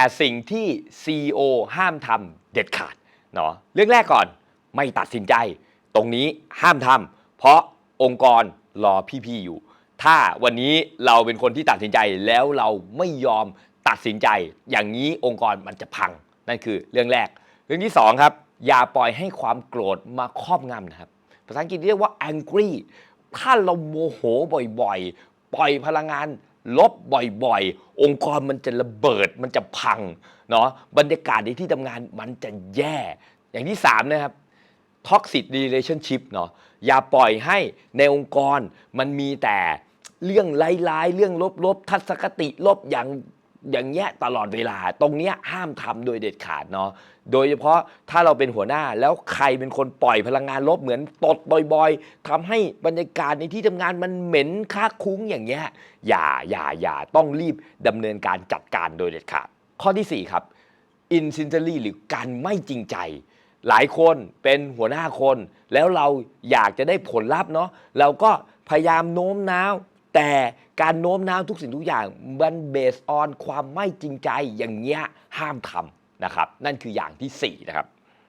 8 สิ่งที่ CEO ห้ามทำเด็ดขาดเนาะเรื่องแรกก่อนไม่ตัดสินใจ ตรงนี้ห้ามทำเพราะองค์กรรอพี่ๆอยู่ ถ้าวันนี้เราเป็นคนที่ตัดสินใจแล้วเราไม่ยอมตัดสินใจ อย่างนี้องค์กรมันจะพัง นั่นคือเรื่องแรก เรื่องที่สองครับอย่าปล่อยให้ความโกรธมาครอบงำนะครับภาษาอังกฤษเรียกว่า angry ถ้าเราโมโหบ่อยๆ ปล่อยพลังงาน ลบบ่อยๆ องค์กรมันจะระเบิดมันจะพังเนาะบรรยากาศในที่ทำงานมันจะแย่ อย่างที่ 3 นะครับ toxic relationship เนาะอย่าปล่อยให้ในองค์กรมันมีแต่เรื่องร้ายๆ เรื่องลบๆ ทัศนคติลบอย่าง อย่างเงี้ยตลอดเวลา ตรงเนี้ยห้ามทำโดยเด็ดขาดเนาะโดยเฉพาะถ้าเราเป็นหัวหน้าแล้วใครเป็นคนปล่อยพลังงานลบเหมือนตดบ่อยๆทำให้บรรยากาศในที่ทำงานมันเหม็นค้าคุ้งอย่างเงี้ยอย่าอย่าอย่าต้องรีบดำเนินการจัดการโดยเด็ดขาด ข้อทีสี่ 4 ครับ insincerely หรือการไม่จริงใจหลายคนเป็นหัวหน้าคน แล้วเราอยากจะได้ผลลัพธ์เนาะเราก็พยายามโน้มน้าว แต่การโน้มน้าวทุกสิ่งทุกอย่างมันเบสออนความไม่จริงใจอย่างเงี้ยห้ามทำนะครับ นั่นคืออย่างที่4นะครับ